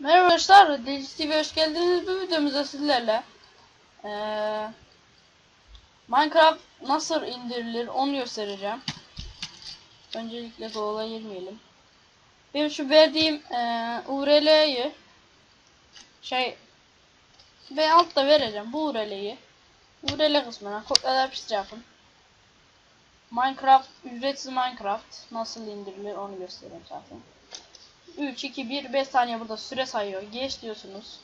Merhaba arkadaşlar, Delici hoş geldiniz. Bu videomuzda sizlerle eee, Minecraft nasıl indirilir onu göstereceğim. Öncelikle Google'a girmeyelim. Benim şu verdiğim eee URL'yi şey ben altta vereceğim bu URL'yi URL kısmına kopyala yapıştır yapın. Minecraft ücretsiz Minecraft nasıl indirilir onu göstereyim zaten. 3, 2, 1, 5 saniye burada süre sayıyor. Geç diyorsunuz.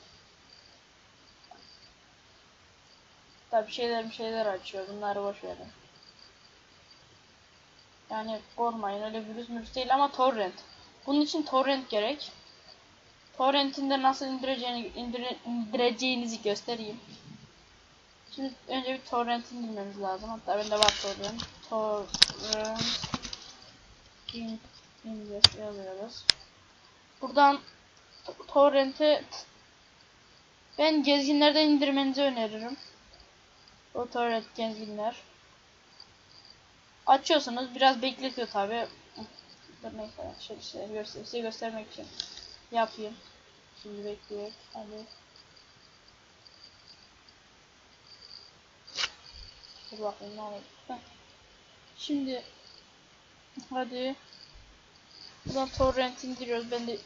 Tabi şeyler bir şeyler açıyor. Bunları boş verin. Yani korkmayın öyle virüs mürüs değil ama torrent. Bunun için torrent gerek. Torrent'in de nasıl indireceğini, indire, indireceğinizi göstereyim. Şimdi önce bir torrent indirmemiz lazım. Hatta bende var torrent. Torrent in, indir yazıyoruz. Buradan to- torrent'i ben gezginlerden indirmenizi öneririm. O torrent gezginler. Açıyorsunuz. Biraz bekletiyor tabi. Dur neyse. Şöyle size, göster size göstermek için yapayım. Şimdi bekliyor. Hadi. Dur bakayım ne. Şimdi hadi Buradan torrent indiriyoruz. Bende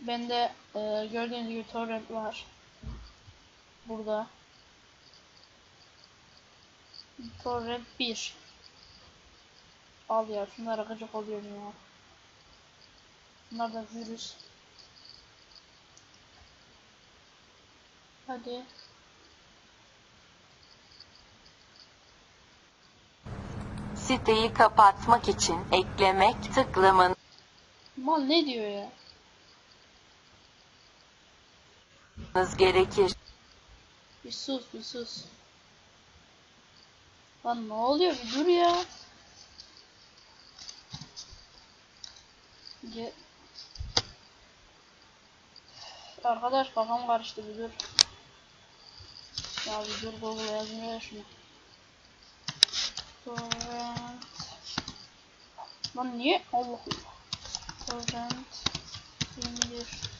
bende e, gördüğünüz gibi torrent var. Burada. Torrent 1. Al ya şunlara gıcık oluyorum ya. Bunlar da virüs. Hadi. Siteyi kapatmak için eklemek tıklamanız Mal ne diyor ya? Gerekir. Bir sus bir sus. Lan ne oluyor bir dur ya. Ge Arkadaş kafam karıştı bir dur. Ya bir dur Google yazmıyor şunu. Torrent. Lan niye? Allah Allah. Torrent. indir.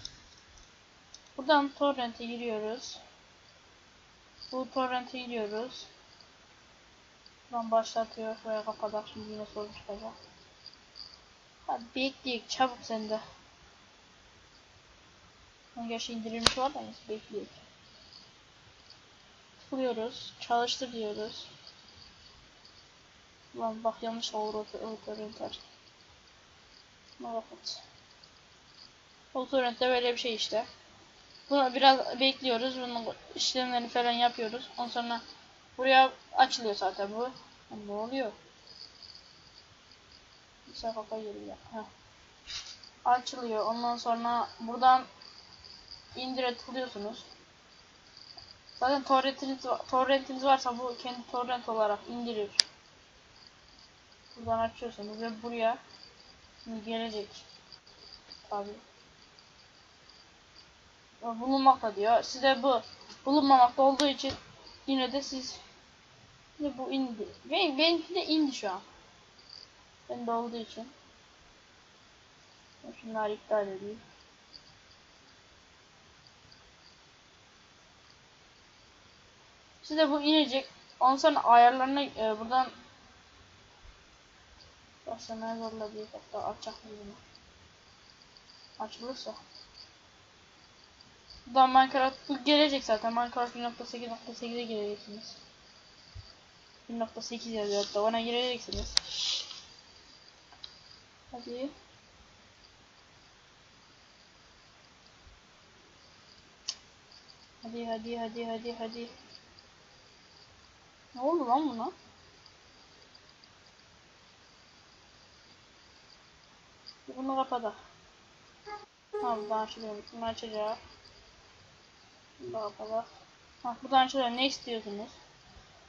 Buradan torrent'e giriyoruz. Bu torrent'e giriyoruz. Buradan başlatıyor. Şuraya kapatak. Şimdi yine sorun çıkacak. Hadi bekleyek. Çabuk sende. Gerçi indirilmiş var da neyse bekleyek. Tıklıyoruz. Çalıştır diyoruz. Ulan bak yanlış olur o o torrent var. Buna kapat. O torrentte böyle bir şey işte. Bunu biraz bekliyoruz. Bunun işlemlerini falan yapıyoruz. Ondan sonra buraya açılıyor zaten bu. Ne oluyor? Şey kafa geliyor. Heh. Açılıyor. Ondan sonra buradan indire tıklıyorsunuz. Zaten torrentiniz, torrentiniz varsa bu kendi torrent olarak indirir. Buradan açıyorsunuz ve buraya gelecek. Tabii bulunmakta diyor. Size bu bulunmamakta olduğu için yine de siz yine bu indi. Benim, benimki de indi şu an. Ben de olduğu için. Şunları iptal edeyim. Size bu inecek. Ondan sonra ayarlarına e, buradan başlamaya zorla diye hatta açacak mı bunu? Açılırsa. Buradan Minecraft bu gelecek zaten. Minecraft 1.8.8'e gireceksiniz. 1.8 yazıyor hatta ona gireceksiniz. Hadi. Hadi hadi hadi hadi hadi. Ne oldu lan buna? Bunu kapatalım. Ha buradan açılıyor. Bunu açacağım. Bakalım. Ha, buradan şöyle ne istiyorsunuz?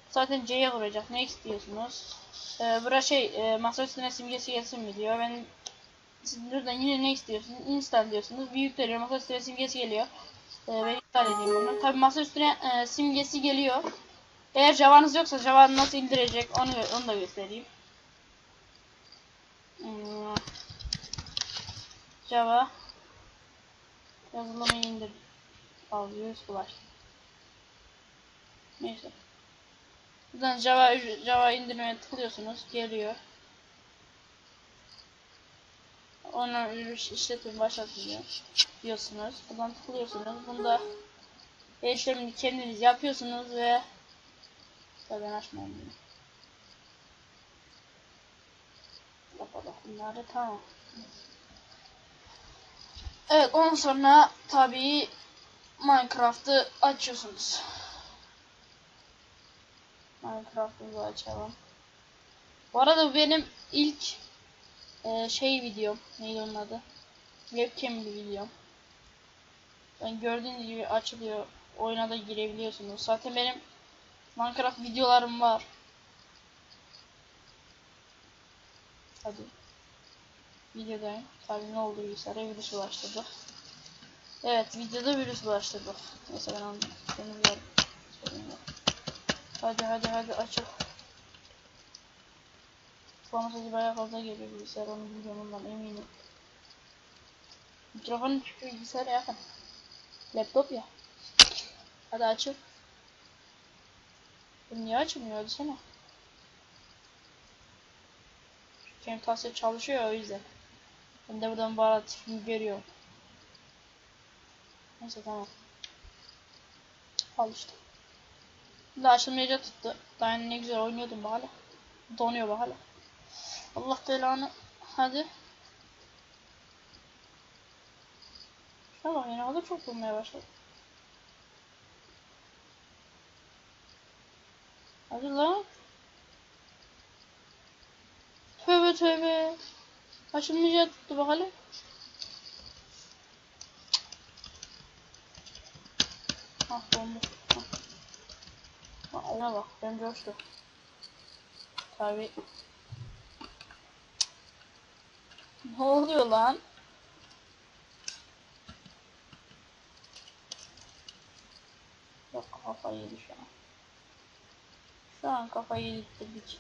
Zaten C'ye vuracak. Ne istiyorsunuz? Ee, bura şey e, masa üstüne simgesi gelsin mi diyor. Ben siz buradan yine ne istiyorsunuz? Install diyorsunuz. Bir yükleniyor. Masa üstüne simgesi geliyor. Ee, ben iptal edeyim bunu. Tabi masa üstüne e, simgesi geliyor. Eğer Java'nız yoksa Java'nı nasıl indirecek onu onu da göstereyim. Hmm. Java Yazılımı indir. Al virüs bulaştı. Neyse. Buradan Java Java indirmeye tıklıyorsunuz. Geliyor. Ona virüs işletim başlatılıyor. Diyorsunuz. Buradan tıklıyorsunuz. Bunda işlemini kendiniz yapıyorsunuz ve ben açmayayım bunu. Kapatalım bunları tamam. Evet ondan sonra tabii Minecraft'ı açıyorsunuz. Minecraft'ımızı açalım. Bu arada benim ilk e, şey videom. Neydi onun adı? Webcam bir videom. Ben gördüğünüz gibi açılıyor. Oyuna da girebiliyorsunuz. Zaten benim Minecraft videolarım var. Hadi. Videodayım. Tabii ne oldu bilgisayara virüs bulaştırdı. Evet videoda virüs bulaştırdı. Neyse ben onu temizlerim. Hadi hadi hadi açıl. Spam sesi bayağı fazla geliyor bilgisayar onu biliyorum ondan eminim. Mikrofonu çıkıyor bilgisayara yakın. Laptop ya. Hadi açıl. Bu niye açılmıyor desene. Camtasia çalışıyor o yüzden. Ben de buradan baharat görüyorum. Neyse tamam. Al işte. Daha açılmayacak tuttu. Daha ne güzel oynuyordum hala. Donuyor hala. Allah belanı. Hadi. Şuna bak yine o da çok vurmaya başladı. Hadi lan. Tövbe tövbe. Açılmayacak tuttu bak hala. Ah dondu. Ah. Ona bak ben coştu. Tabi. Ne oluyor lan? Yok kafayı yedi şu an. Şu an kafayı yedirdik.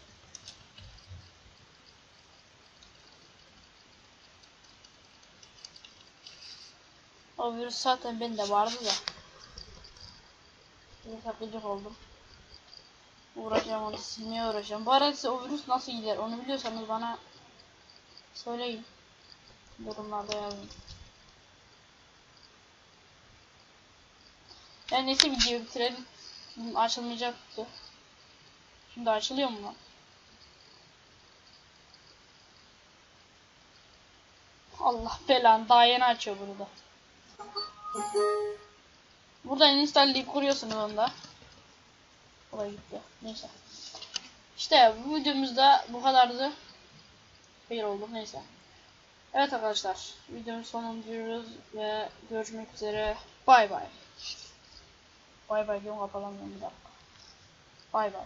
O virüs zaten bende vardı da. Biraz gıcık oldum. Uğraşacağım onu silmeye uğraşacağım. Bu arada size o virüs nasıl gider onu biliyorsanız bana söyleyin. Yorumlarda yazın. Yani neyse videoyu bitirelim. Açılmayacaktı. Şimdi açılıyor mu? Allah belanı daha yeni açıyor burada. Buradan installeyip kuruyorsunuz onu da. Oraya gitti. Neyse. İşte bu videomuzda bu kadardı. Bir oldu neyse. Evet arkadaşlar. Videonun sonunu diyoruz ve görüşmek üzere. Bay bay. Bay bay diyorum kapalamıyorum bir dakika. Bay bay.